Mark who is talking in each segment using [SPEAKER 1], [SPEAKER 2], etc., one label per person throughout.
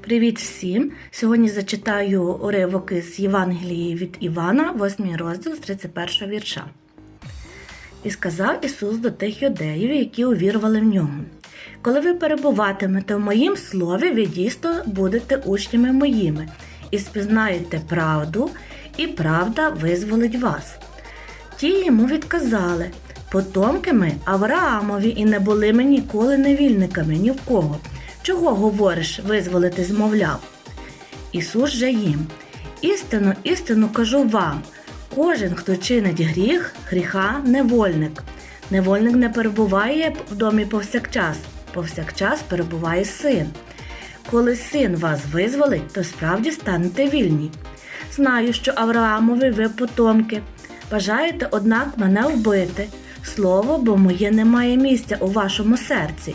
[SPEAKER 1] Привіт всім! Сьогодні зачитаю уривок з Євангелії від Івана, 8 розділ з 31 вірша. І сказав Ісус до тих юдеїв, які увірували в нього. Коли ви перебуватимете в моїм слові, ви дійсно будете учнями моїми, і спізнаєте правду, і правда визволить вас. Ті йому відказали потомки ми Авраамові і не були ми ніколи невільниками ні в кого. Чого говориш, визволити змовляв? Ісус же їм. Істину, істину кажу вам. Кожен, хто чинить гріх, гріха невольник. Невольник не перебуває в домі повсякчас, повсякчас перебуває син. Коли син вас визволить, то справді станете вільні. Знаю, що Авраамові ви потомки. Бажаєте, однак, мене вбити. Слово, бо моє не має місця у вашому серці.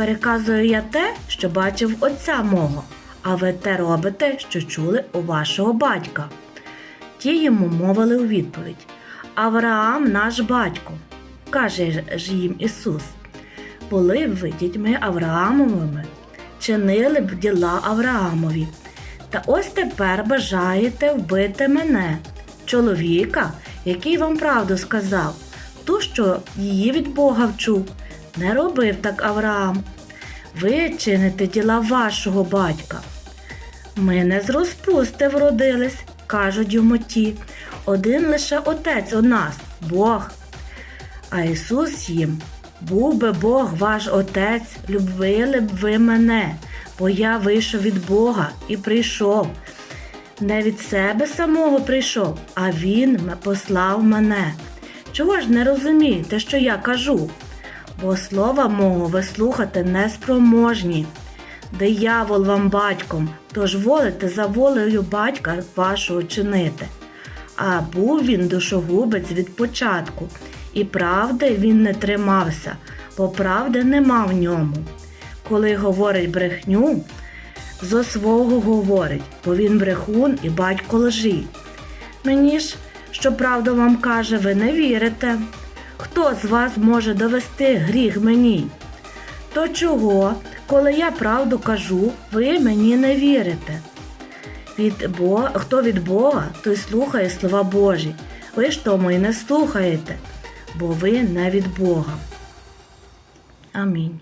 [SPEAKER 1] Переказую я те, що бачив отця мого, а ви те робите, що чули у вашого батька. Ті йому мовили у відповідь Авраам наш батько, каже ж їм Ісус. Були б ви дітьми Авраамовими, чинили б діла Авраамові. Та ось тепер бажаєте вбити мене, чоловіка, який вам правду сказав, ту, що її від Бога вчув. Не робив так Авраам. Ви чините діла вашого батька. Ми не з розпусти вродились, кажуть йому ті. Один лише отець у нас, Бог. А Ісус їм, був би Бог ваш Отець, любили б ви мене, бо я вийшов від Бога і прийшов. Не від себе самого прийшов, а Він послав мене. Чого ж не розумієте, що я кажу? Бо слова мого ви слухати неспроможні. Диявол вам батьком, тож волите за волею батька вашого чинити. А був він душогубець від початку, і правди він не тримався, бо правди нема в ньому. Коли говорить брехню, зо свого говорить, бо він брехун і батько лжі. Мені ж, що правду вам каже, ви не вірите. Хто з вас може довести гріх мені? То чого, коли я правду кажу, ви мені не вірите? Від Бога, Хто від Бога, той слухає слова Божі. Ви ж тому і не слухаєте, бо ви не від Бога. Амінь.